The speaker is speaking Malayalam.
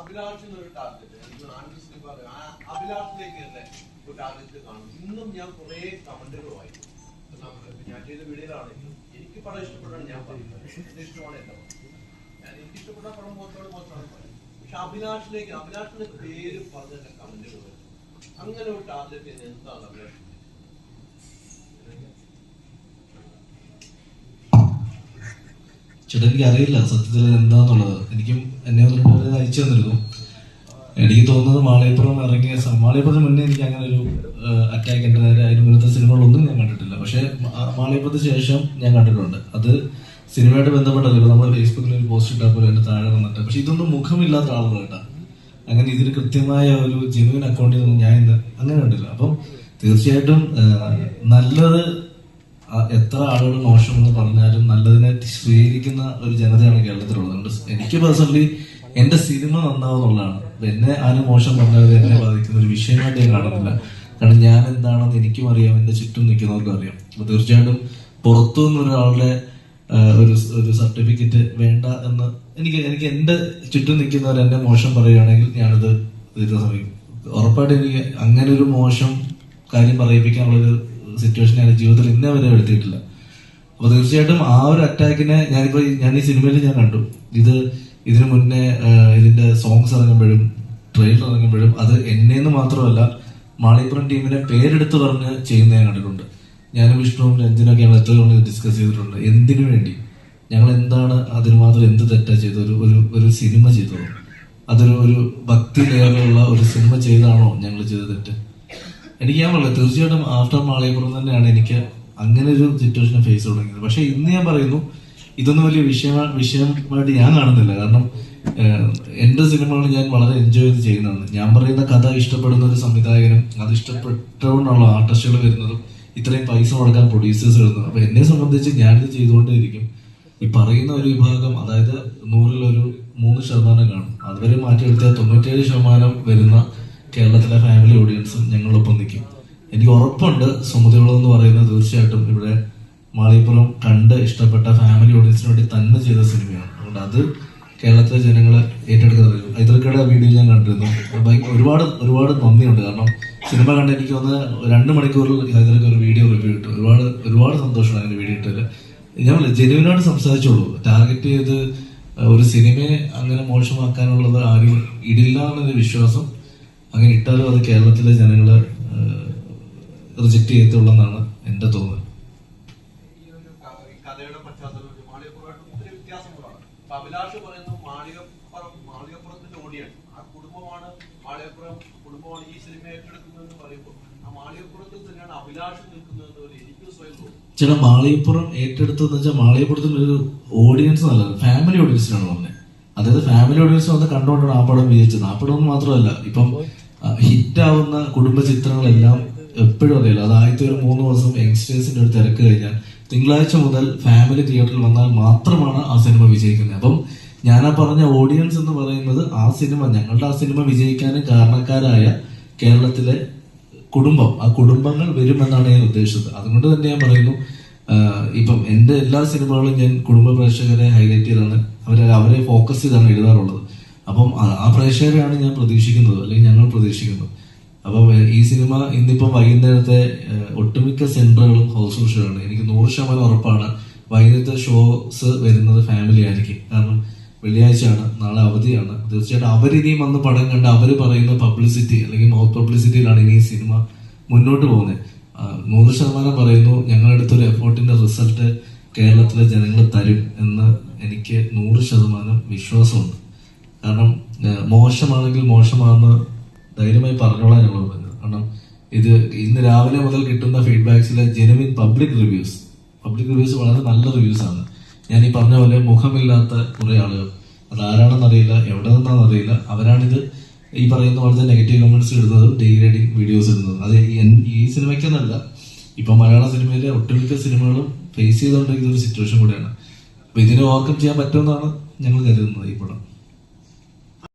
അഭിലാഷിന് ഒരു ടാർഗറ്റ് എനിക്ക് ആ അഭിലാഷിലേക്ക് തന്നെ ഒരു ടാർഗറ്റ് കാണും. ഇന്നും ഞാൻ കുറെ കമന്റുകൾ വായിക്കും ഞാൻ ചെയ്ത വീഡിയോയിലാണെങ്കിലും എനിക്ക് പടം ഇഷ്ടപ്പെട്ടാണ് ഞാൻ പറയുന്നത് ഇഷ്ടമാണ് എന്റെ ഞാൻ എനിക്ക് ഇഷ്ടപ്പെട്ട പടം മോശമാണ് മോശമാണ് പറയുന്നത് പക്ഷെ അഭിലാഷിലേക്ക് അഭിലാഷിന്റെ പേര് പറഞ്ഞ കമന്റുകൾ. അങ്ങനെ ഒരു ടാർഗറ്റ് എന്താണ് അഭിലാഷ്? ചേട്ടാ എനിക്ക് അറിയില്ല സത്യത്തിൽ എന്താന്നുള്ളത്. എനിക്കും എന്നെ വന്നിട്ട് അയച്ചു തന്നിരുന്നു എനിക്ക് തോന്നുന്നത് മാളിയപ്പുറം ഇറങ്ങിയ മാളിയപ്പുറത്തിന് മുന്നേ എനിക്ക് അങ്ങനെ ഒരു അറ്റാക്ക് എന്റെ നേരെ അതിന് മുന്നത്തെ സിനിമകളൊന്നും ഞാൻ കണ്ടിട്ടില്ല. പക്ഷേ മാളിയപ്പുറത്തിന് ശേഷം ഞാൻ കണ്ടിട്ടുണ്ട്. അത് സിനിമയായിട്ട് ബന്ധപ്പെട്ടല്ലോ നമ്മൾ ഫേസ്ബുക്കിൽ ഒരു പോസ്റ്റ് ഇട്ടാൽ പോലും എന്റെ താഴെ വന്നിട്ട്. പക്ഷെ ഇതൊന്നും മുഖമില്ലാത്ത ആളുകൾ കേട്ടാ അങ്ങനെ ഇതിന് കൃത്യമായ ഒരു ജെനുവിൻ അക്കൗണ്ടിൽ നിന്ന് ഞാൻ ഇന്ന് അങ്ങനെ കണ്ടില്ല. അപ്പം തീർച്ചയായിട്ടും നല്ലത് എത്ര ആളുകൾ മോശമെന്ന് പറഞ്ഞാലും നല്ലതിനെ സ്വീകരിക്കുന്ന ഒരു ജനതയാണ് കേരളത്തിലുള്ളത്. അതുകൊണ്ട് എനിക്ക് പേഴ്സണലി എന്റെ സിനിമ നന്നാവുന്നുള്ളതാണ്. എന്നെ ആരും മോശം പറഞ്ഞാൽ എന്നെ ബാധിക്കുന്ന ഒരു വിഷയമായിട്ട് ഞാൻ കാണുന്നില്ല കാരണം ഞാൻ എന്താണെന്ന് എനിക്കും അറിയാം. എന്റെ ചുറ്റും നിൽക്കുന്നവർക്കും അറിയാം. അപ്പൊ തീർച്ചയായിട്ടും പുറത്തു നിന്ന് ഒരാളുടെ ഒരു ഒരു സർട്ടിഫിക്കറ്റ് വേണ്ട എന്ന് എനിക്ക് എനിക്ക് എന്റെ ചുറ്റും നിൽക്കുന്നവർ എന്നെ മോശം പറയുകയാണെങ്കിൽ ഞാനത് സമയം. ഉറപ്പായിട്ട് എനിക്ക് അങ്ങനെ ഒരു മോശം കാര്യം പറയിപ്പിക്കാനുള്ള ഒരു സിറ്റുവേഷൻ ഞാൻ ജീവിതത്തിൽ ഇന്നേ വരെ എടുത്തിട്ടില്ല. അപ്പൊ തീർച്ചയായിട്ടും ആ ഒരു അറ്റാക്കിനെ ഞാനിപ്പോ ഞാൻ ഈ സിനിമയിൽ ഞാൻ കണ്ടു. ഇത് ഇതിനു മുന്നേ ഇതിന്റെ സോങ്സ് ഇറങ്ങുമ്പോഴും ട്രെയിലർ ഇറങ്ങുമ്പോഴും അത് എന്നേന്ന് മാത്രമല്ല മാളിപ്പുറം ടീമിനെ പേരെടുത്ത് പറഞ്ഞ് ചെയ്യുന്ന ഞാൻ കണ്ടിട്ടുണ്ട്. ഞാനും വിഷ്ണുവും രഞ്ജനൊക്കെ ഞങ്ങൾ എത്ര തവണ ഡിസ്കസ് ചെയ്തിട്ടുണ്ട്. എന്തിനു വേണ്ടി? ഞങ്ങൾ എന്താണ് അതിന് മാത്രം എന്ത് തെറ്റാ ചെയ്ത ഒരു ഒരു ഒരു സിനിമ ചെയ്തത്? അതൊരു ഒരു ഭക്തി ലെയറിലുള്ള ഒരു സിനിമ ചെയ്താണോ ഞങ്ങൾ ചെയ്ത തെറ്റ്? എനിക്ക് ഞാൻ പറയാം തീർച്ചയായിട്ടും ആഫ്റ്റർ മാളയപ്പുറം തന്നെയാണ് എനിക്ക് അങ്ങനെ ഒരു സിറ്റുവേഷൻ ഫേസ് തുടങ്ങിയത്. പക്ഷെ ഇന്ന് ഞാൻ പറയുന്നു ഇതൊന്നും വലിയ വിഷയമാ വിഷയമായിട്ട് ഞാൻ കാണുന്നില്ല. കാരണം എന്റെ സിനിമകൾ ഞാൻ വളരെ എൻജോയ് ചെയ്ത് ചെയ്യുന്നതാണ്. ഞാൻ പറയുന്ന കഥ ഇഷ്ടപ്പെടുന്ന ഒരു സംവിധായകനും അത് ഇഷ്ടപ്പെട്ടുകൊണ്ടുള്ള ആർട്ടിസ്റ്റുകൾ വരുന്നതും ഇത്രയും പൈസ മുടക്കാൻ പ്രൊഡ്യൂസേഴ്സ് വരുന്നതും. അപ്പൊ എന്നെ സംബന്ധിച്ച് ഞാനിത് ചെയ്തുകൊണ്ടേയിരിക്കും. ഈ പറയുന്ന ഒരു വിഭാഗം അതായത് നൂറിലൊരു മൂന്ന് ശതമാനം കാണും. അതുവരെ മാറ്റിയെടുത്താൽ തൊണ്ണൂറ്റേഴ് ശതമാനം വരുന്ന കേരളത്തിലെ ഫാമിലി ഓഡിയൻസും ഞങ്ങളൊപ്പം നിൽക്കും. എനിക്ക് ഉറപ്പുണ്ട് സുമതികുളം എന്ന് പറയുന്നത് തീർച്ചയായിട്ടും ഇവിടെ മാളിപ്പുറം കണ്ട് ഇഷ്ടപ്പെട്ട ഫാമിലി ഓഡിയൻസിന് വേണ്ടി തന്നെ ചെയ്ത സിനിമയാണ്. അതുകൊണ്ട് അത് കേരളത്തിലെ ജനങ്ങൾ ഏറ്റെടുക്കുന്നത്. ഐതൃക്കയുടെ വീഡിയോ ഞാൻ കണ്ടിരുന്നു. ഒരുപാട് ഒരുപാട് നന്ദിയുണ്ട്. കാരണം സിനിമ കണ്ട് എനിക്ക് വന്ന് രണ്ട് മണിക്കൂറിൽ ഹൈദർക്ക് ഒരു വീഡിയോ റിവ്യൂ ഇട്ടു ഒരുപാട് ഒരുപാട് സന്തോഷമാണ് അങ്ങനെ വീഡിയോ ഇട്ടത് ഞാൻ ജെനുവിനോട് സംസാരിച്ചോളൂ. ടാർഗറ്റ് ചെയ്ത് ഒരു സിനിമയെ അങ്ങനെ മോശമാക്കാനുള്ളത് ആരും ഇടില്ല എന്നൊരു വിശ്വാസം അങ്ങനെ ഇട്ടാലും അത് കേരളത്തിലെ ജനങ്ങൾ റിജക്ട് ചെയ്യത്തുള്ളെന്നാണ് എന്റെ തോന്നൽ. അഭിലാഷ് പറയുന്നു മാളികപ്പുറം മാളികപ്പുറത്തിന്റെ ആ കുടുംബമാണ് മാളികപ്പുറം കുടുംബമാണ് ഈ സിനിമ ഏറ്റെടുക്കുന്നതെന്ന് പറയുമ്പോൾ ആ മാളികപ്പുറത്തിൽ തന്നെയാണ് അഭിലാഷ് നിൽക്കുന്നതെന്ന് എനിക്ക് സ്വയം തോന്നുന്നു വെച്ചാൽ മാളികപ്പുറത്തിന് ഒരു ഓഡിയൻസ് നല്ലത് ഫാമിലി ഓഡിയൻസിനാണ് പറഞ്ഞത് അതായത് ഫാമിലി ഓഡിയൻസ് വന്ന് കണ്ടുകൊണ്ടാണ് ആ പടം വിജയിച്ചത്. ആ പടം മാത്രമല്ല ഇപ്പം ഹിറ്റ് ആവുന്ന കുടുംബ ചിത്രങ്ങളെല്ലാം എപ്പോഴും അറിയില്ല അത് ആദ്യത്തെ ഒരു മൂന്ന് ദിവസം യങ്സ്റ്റേഴ്സിന്റെ ഒരു തിരക്ക് കഴിഞ്ഞാൽ തിങ്കളാഴ്ച മുതൽ ഫാമിലി തിയേറ്ററിൽ വന്നാൽ മാത്രമാണ് ആ സിനിമ വിജയിക്കുന്നത്. അപ്പം ഞാൻ ആ പറഞ്ഞ ഓഡിയൻസ് എന്ന് പറയുന്നത് ആ സിനിമ ഞങ്ങളുടെ ആ സിനിമ വിജയിക്കാനും കാരണക്കാരായ കേരളത്തിലെ കുടുംബം ആ കുടുംബങ്ങൾ വരുമെന്നാണ് ഞാൻ ഉദ്ദേശിച്ചത്. അതുകൊണ്ട് തന്നെ ഞാൻ പറയുന്നു ഇപ്പം എന്റെ എല്ലാ സിനിമകളും ഞാൻ കുടുംബ പ്രേക്ഷകരെ ഹൈലൈറ്റ് ചെയ്താണ്. അവരെ അവരെ ഫോക്കസ് ചെയ്താണ് എഴുതാറുള്ളത്. അപ്പം ആ- പ്രേക്ഷകരെയാണ് ഞാൻ പ്രതീക്ഷിക്കുന്നത് അല്ലെങ്കിൽ ഞങ്ങൾ പ്രതീക്ഷിക്കുന്നത്. അപ്പം ഈ സിനിമ ഇന്നിപ്പം വൈകുന്നേരത്തെ ഒട്ടുമിക്ക സെന്ററുകളും ഹൗസ്ഫുൾ ഷോ ആണ് എനിക്ക് നൂറ് ശതമാനം ഉറപ്പാണ് വൈകുന്നേരത്തെ ഷോസ് വരുന്നത് ഫാമിലി ആയിരിക്കും. കാരണം വെള്ളിയാഴ്ചയാണ് നാളെ അവധിയാണ്. തീർച്ചയായിട്ടും അവരിനിയും വന്ന് പടം കണ്ട് അവർ പറയുന്ന പബ്ലിസിറ്റി അല്ലെങ്കിൽ മൗത്ത് പബ്ലിസിറ്റിയിലാണ് ഇനി ഈ സിനിമ മുന്നോട്ട് പോകുന്നത്. നൂറ് ശതമാനം പറയുന്നു ഞങ്ങളെടുത്തൊരു എഫേർട്ടിന്റെ റിസൾട്ട് കേരളത്തിലെ ജനങ്ങൾ തരും എന്ന് എനിക്ക് നൂറ് ശതമാനം വിശ്വാസമുണ്ട്. കാരണം മോശമാണെങ്കിൽ മോശമാണെന്ന് ധൈര്യമായി പറഞ്ഞോളാം ഞങ്ങൾ പറഞ്ഞത് കാരണം ഇത് ഇന്ന് രാവിലെ മുതൽ കിട്ടുന്ന ഫീഡ്ബാക്സിലെ genuine public reviews public reviews വളരെ നല്ല റിവ്യൂസ് ആണ്. ഞാൻ ഈ പറഞ്ഞ പോലെ മുഖമില്ലാത്ത കുറേ ആളുകൾ. അത് അറിയില്ല എവിടെ നിന്നാണെന്ന് അറിയില്ല. അവരാണിത് ഈ പറയുന്ന പോലത്തെ നെഗറ്റീവ് കമന്റ്സ് ഇടുന്നതും ഡീഗ്രേഡിങ് വീഡിയോസ് ഇടുന്നതും. അത് ഈ- ഈ സിനിമയ്ക്കെന്നല്ല. ഇപ്പൊ മലയാള സിനിമയിലെ ഒട്ടുമിക്ക സിനിമകളും ഫേസ് ചെയ്തുകൊണ്ടിരിക്കുന്ന ഒരു സിറ്റുവേഷൻ കൂടിയാണ്. അപ്പോൾ ഇതിനെ ഓവർകം ചെയ്യാൻ പറ്റുമെന്നാണ് ഞങ്ങൾ കരുതുന്നത് ഈ പടം.